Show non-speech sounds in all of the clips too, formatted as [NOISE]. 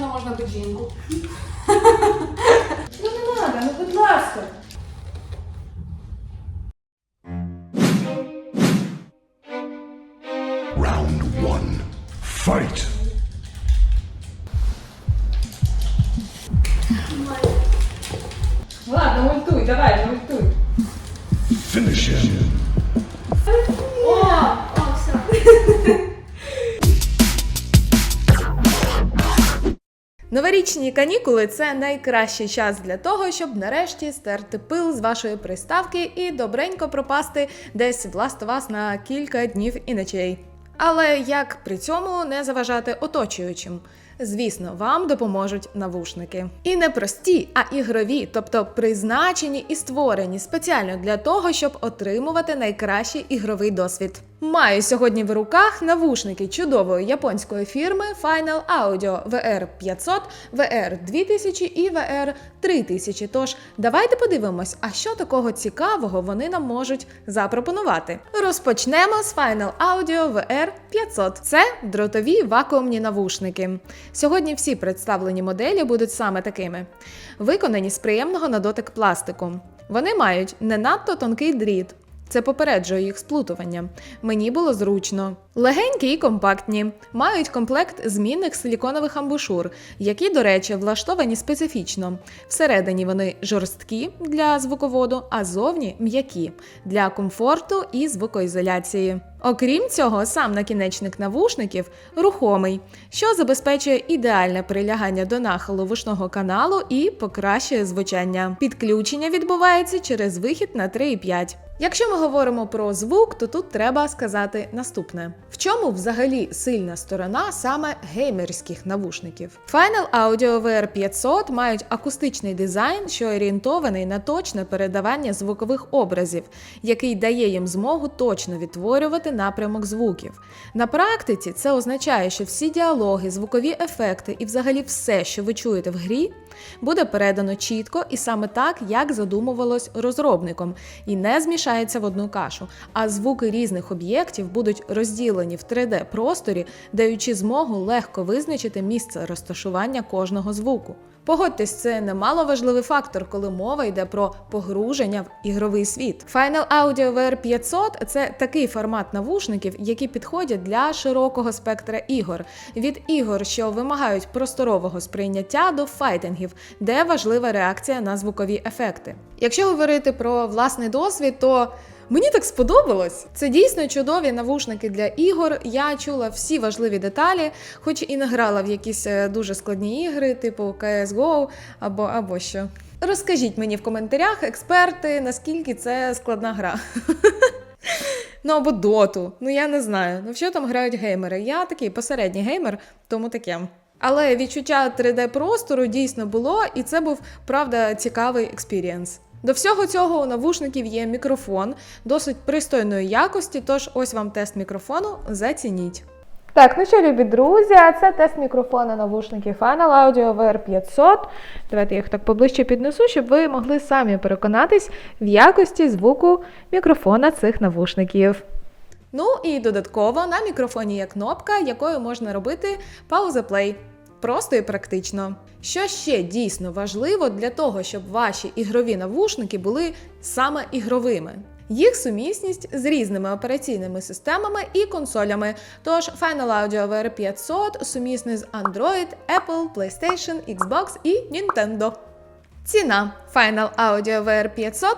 звичайно, можна печінку. Ну не треба, ну будь ласка. Round one. Fight! Ладно, ультуй, давай, ультуй. Finish him. О, о, все. [LAUGHS] Новорічні канікули це найкращий час для того, щоб нарешті стерти пил з вашої приставки і добренько пропасти десь в Us на кілька днів і ночей. Але як при цьому не заважати оточуючим? Звісно, вам допоможуть навушники. І не прості, а ігрові, тобто призначені і створені спеціально для того, щоб отримувати найкращий ігровий досвід. Маю сьогодні в руках навушники чудової японської фірми Final Audio VR 500, VR 2000 і VR 3000. Тож давайте подивимось, а що такого цікавого вони нам можуть запропонувати. Розпочнемо з Final Audio VR 500. Це дротові вакуумні навушники. Сьогодні всі представлені моделі будуть саме такими: виконані з приємного на дотик пластику. Вони мають не надто тонкий дріт. Це попереджує їх сплутування. Мені було зручно. Легенькі і компактні, мають комплект змінних силіконових амбушур, які, до речі, влаштовані специфічно. Всередині вони жорсткі для звуководу, а зовні м'які для комфорту і звукоізоляції. Окрім цього, сам накінечник навушників рухомий, що забезпечує ідеальне прилягання до нахилу вушного каналу і покращує звучання. Підключення відбувається через вихід на 3,5. Якщо ми говоримо про звук, то тут треба сказати наступне: чому взагалі сильна сторона саме геймерських навушників? Final Audio VR 500 мають акустичний дизайн, що орієнтований на точне передавання звукових образів, який дає їм змогу точно відтворювати напрямок звуків. На практиці це означає, що всі діалоги, звукові ефекти і взагалі все, що ви чуєте в грі, буде передано чітко і саме так, як задумувалось розробником, і не змішається в одну кашу. А звуки різних об'єктів будуть розділені в 3D-просторі, даючи змогу легко визначити місце розташування кожного звуку. Погодьтесь, це немало важливий фактор, коли мова йде про погруження в ігровий світ. Final Audio VR 500 – це такий формат навушників, які підходять для широкого спектра ігор, від ігор, що вимагають просторового сприйняття до файтингів, де важлива реакція на звукові ефекти. Якщо говорити про власний досвід, то Мені так сподобалось. Це дійсно чудові навушники для ігор. Я чула всі важливі деталі, хоч і не грала в якісь е, дуже складні ігри, типу CSGO або, або що. Розкажіть мені в коментарях, експерти, наскільки це складна гра. [LAUGHS] Ну або доту. Ну я не знаю. Ну що там грають геймери? Я такий посередній геймер, тому таке. Але відчуття 3D-простору дійсно було, і це був правда цікавий експірієнс. До всього цього у навушників є мікрофон досить пристойної якості, тож ось вам тест мікрофону, зацініть. Так, ну що, любі друзі, це тест мікрофона навушників Final Audio VR 500. Давайте я їх так поближче піднесу, щоб ви могли самі переконатись в якості звуку мікрофона цих навушників. Ну і додатково на мікрофоні є кнопка, якою можна робити пауза плей. Просто і практично. Що ще дійсно важливо для того, щоб ваші ігрові навушники були саме ігровими? Їх сумісність з різними операційними системами і консолями. Тож Final Audio VR 500 сумісний з Android, Apple, PlayStation, Xbox і Nintendo. Ціна Final Audio VR 500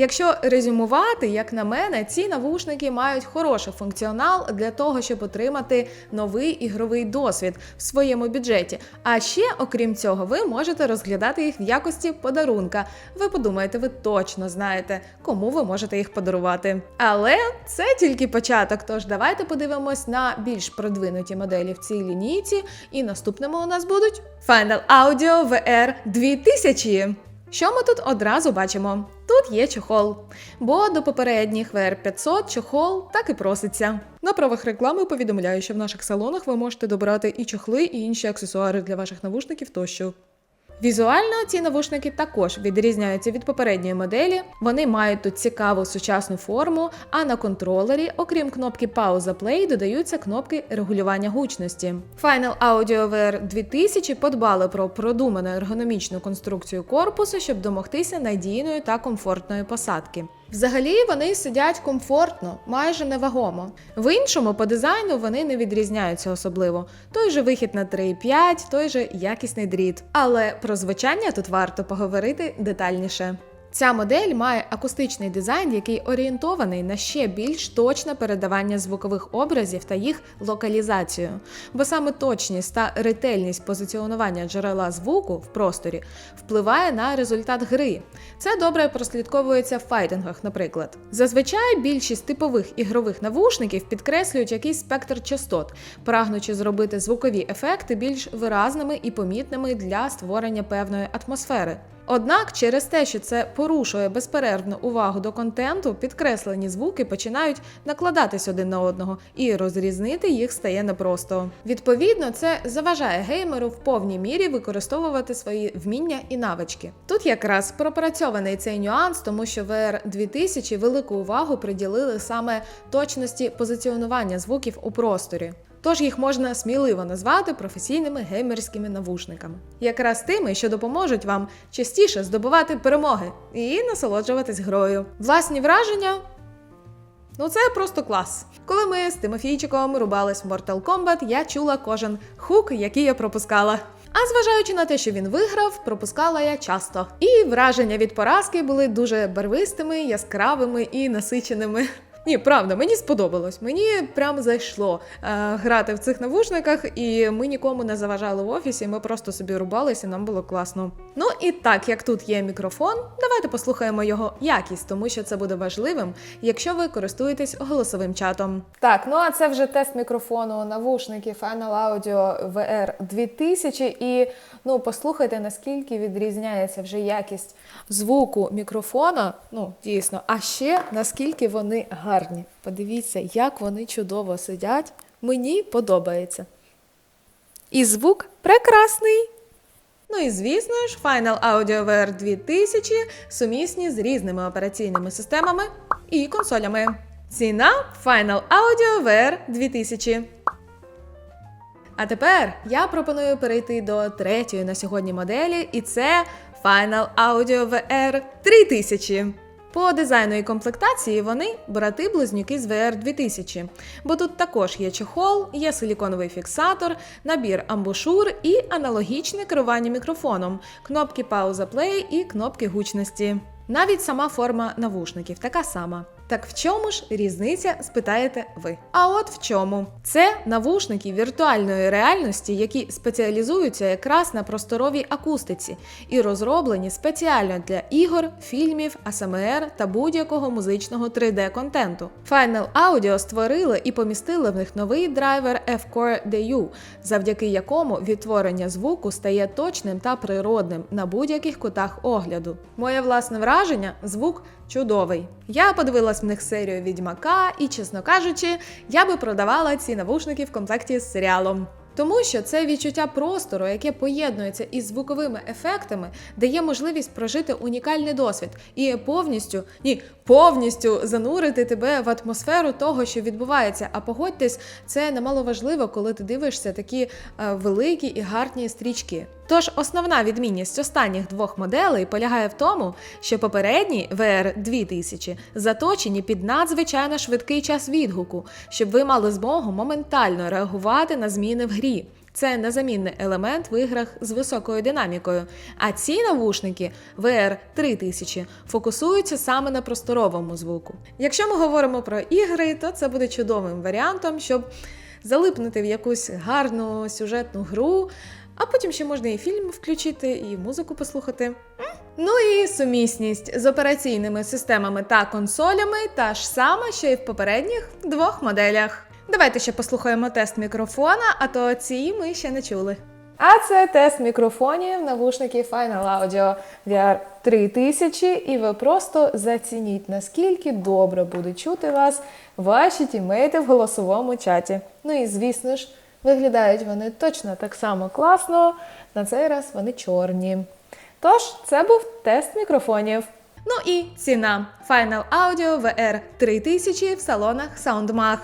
Якщо резюмувати, як на мене, ці навушники мають хороший функціонал для того, щоб отримати новий ігровий досвід в своєму бюджеті. А ще, окрім цього, ви можете розглядати їх в якості подарунка. Ви подумаєте, ви точно знаєте, кому ви можете їх подарувати. Але це тільки початок. Тож давайте подивимось на більш продвинуті моделі в цій лінійці. І наступними у нас будуть Final Audio VR 2000. Що ми тут одразу бачимо? Тут є чохол, бо до попередніх VR500 чохол так і проситься. На правах реклами повідомляю, що в наших салонах ви можете добрати і чохли, і інші аксесуари для ваших навушників тощо. Візуально ці навушники також відрізняються від попередньої моделі. Вони мають тут цікаву сучасну форму, а на контролері, окрім кнопки пауза Play, додаються кнопки регулювання гучності. Final Audio VR 2000 подбали про продуману ергономічну конструкцію корпусу, щоб домогтися надійної та комфортної посадки. Взагалі вони сидять комфортно, майже невагомо. В іншому по дизайну вони не відрізняються особливо. Той же вихід на 3.5, той же якісний дріт. Але про звучання тут варто поговорити детальніше. Ця модель має акустичний дизайн, який орієнтований на ще більш точне передавання звукових образів та їх локалізацію. Бо саме точність та ретельність позиціонування джерела звуку в просторі впливає на результат гри. Це добре прослідковується в файтингах, наприклад. Зазвичай більшість типових ігрових навушників підкреслюють якийсь спектр частот, прагнучи зробити звукові ефекти більш виразними і помітними для створення певної атмосфери. Однак, через те, що це порушує безперервну увагу до контенту, підкреслені звуки починають накладатись один на одного, і розрізнити їх стає непросто. Відповідно, це заважає геймеру в повній мірі використовувати свої вміння і навички. Тут якраз пропрацьований цей нюанс, тому що VR 2000 велику увагу приділили саме точності позиціонування звуків у просторі. Тож їх можна сміливо назвати професійними геймерськими навушниками, якраз тими, що допоможуть вам частіше здобувати перемоги і насолоджуватись грою. Власні враження. Ну, це просто клас. Коли ми з Тимофійчиком рубались в Mortal Kombat, я чула кожен хук, який я пропускала. А зважаючи на те, що він виграв, пропускала я часто. І враження від поразки були дуже барвистими, яскравими і насиченими. Ні, правда, мені сподобалось. Мені прям зайшло е, грати в цих навушниках, і ми нікому не заважали в офісі. Ми просто собі рубалися, нам було класно. Ну і так як тут є мікрофон, давайте послухаємо його якість, тому що це буде важливим, якщо ви користуєтесь голосовим чатом. Так, ну а це вже тест мікрофону, навушники Final Audio VR 2000. І ну послухайте, наскільки відрізняється вже якість звуку мікрофона. Ну, дійсно, а ще наскільки вони гарні. Подивіться, як вони чудово сидять. Мені подобається. І звук прекрасний. Ну і звісно ж, Final Audio VR 2000 сумісні з різними операційними системами і консолями. Ціна Final Audio VR 2000. А тепер я пропоную перейти до третьої на сьогодні моделі, і це Final Audio VR 3000. По дизайну і комплектації вони брати-близнюки з VR 2000, бо тут також є чехол, є силіконовий фіксатор, набір амбушур і аналогічне керування мікрофоном, кнопки пауза плей і кнопки гучності. Навіть сама форма навушників така сама. Так в чому ж різниця, спитаєте ви? А от в чому? Це навушники віртуальної реальності, які спеціалізуються якраз на просторовій акустиці і розроблені спеціально для ігор, фільмів, АСМР та будь-якого музичного 3D-контенту. Final Audio створили і помістили в них новий драйвер F-Core DU, завдяки якому відтворення звуку стає точним та природним на будь-яких кутах огляду. Моє власне враження звук чудовий. Я подивилась в них серію Відьмака, і, чесно кажучи, я би продавала ці навушники в комплекті з серіалом. Тому що це відчуття простору, яке поєднується із звуковими ефектами, дає можливість прожити унікальний досвід і повністю ні, повністю занурити тебе в атмосферу того, що відбувається. А погодьтесь, це немало важливо, коли ти дивишся такі е, великі і гарні стрічки. Тож основна відмінність останніх двох моделей полягає в тому, що попередні VR 2000 заточені під надзвичайно швидкий час відгуку, щоб ви мали змогу моментально реагувати на зміни в грі. Це незамінний елемент в іграх з високою динамікою. А ці навушники VR 3000 фокусуються саме на просторовому звуку. Якщо ми говоримо про ігри, то це буде чудовим варіантом, щоб залипнути в якусь гарну сюжетну гру. А потім ще можна і фільм включити, і музику послухати. Ну і сумісність з операційними системами та консолями та ж сама, що і в попередніх двох моделях. Давайте ще послухаємо тест мікрофона, а то ці ми ще не чули. А це тест мікрофонів навушників Final Audio VR 3000, і ви просто зацініть, наскільки добре будуть чути вас ваші тімейти в голосовому чаті. Ну і звісно ж, Виглядають вони точно так само класно. На цей раз вони чорні. Тож, це був тест мікрофонів. Ну і ціна Final Audio VR 3000 в салонах SoundMag.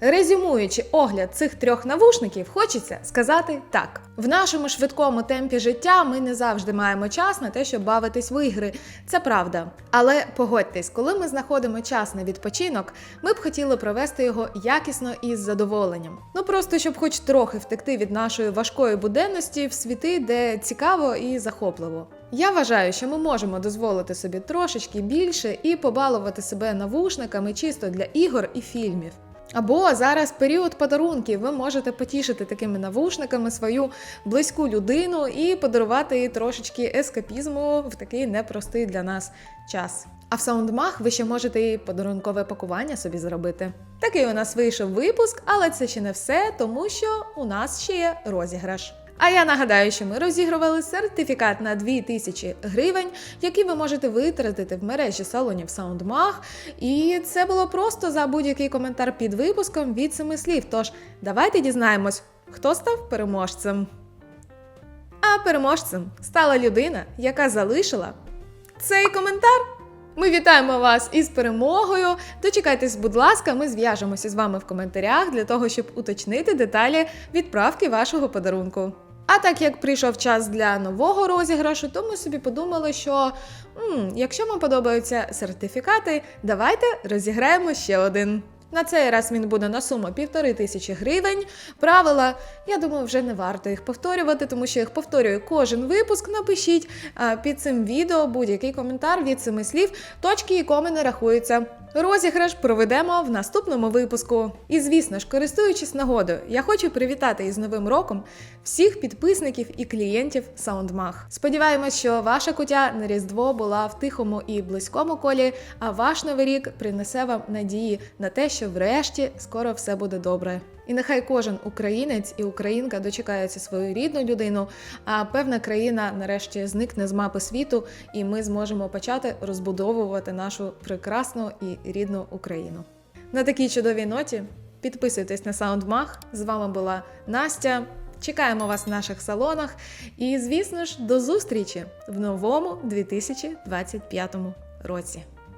Резюмуючи огляд цих трьох навушників, хочеться сказати так: в нашому швидкому темпі життя ми не завжди маємо час на те, щоб бавитись в ігри. Це правда. Але погодьтесь, коли ми знаходимо час на відпочинок, ми б хотіли провести його якісно і з задоволенням. Ну просто щоб хоч трохи втекти від нашої важкої буденності в світи, де цікаво і захопливо. Я вважаю, що ми можемо дозволити собі трошечки більше і побалувати себе навушниками чисто для ігор і фільмів. Або зараз період подарунків, ви можете потішити такими навушниками свою близьку людину і подарувати їй трошечки ескапізму в такий непростий для нас час. А в саундмах ви ще можете і подарункове пакування собі зробити. Такий у нас вийшов випуск, але це ще не все, тому що у нас ще є розіграш. А я нагадаю, що ми розігрували сертифікат на 2000 гривень, який ви можете витратити в мережі салонів SoundMag. І це було просто за будь-який коментар під випуском від семи слів. Тож давайте дізнаємось, хто став переможцем. А переможцем стала людина, яка залишила цей коментар. Ми вітаємо вас із перемогою. Дочекайтесь, будь ласка, ми зв'яжемося з вами в коментарях для того, щоб уточнити деталі відправки вашого подарунку. А так як прийшов час для нового розіграшу, то ми собі подумали, що м, якщо вам подобаються сертифікати, давайте розіграємо ще один. На цей раз він буде на суму півтори тисячі гривень. Правила, я думаю, вже не варто їх повторювати, тому що їх повторюю кожен випуск. Напишіть під цим відео будь-який коментар від семи слів. Точки і коми не рахуються. Розіграш проведемо в наступному випуску. І звісно ж, користуючись нагодою, я хочу привітати із новим роком всіх підписників і клієнтів SoundMag. Сподіваємось, що ваша кутя на Різдво була в тихому і близькому колі, а ваш новий рік принесе вам надії на те, що врешті скоро все буде добре. І нехай кожен українець і українка дочекається свою рідну людину, а певна країна нарешті зникне з мапи світу, і ми зможемо почати розбудовувати нашу прекрасну і рідну Україну. На такій чудовій ноті підписуйтесь на SoundMag. З вами була Настя. Чекаємо вас в наших салонах. І, звісно ж, до зустрічі в новому 2025 році.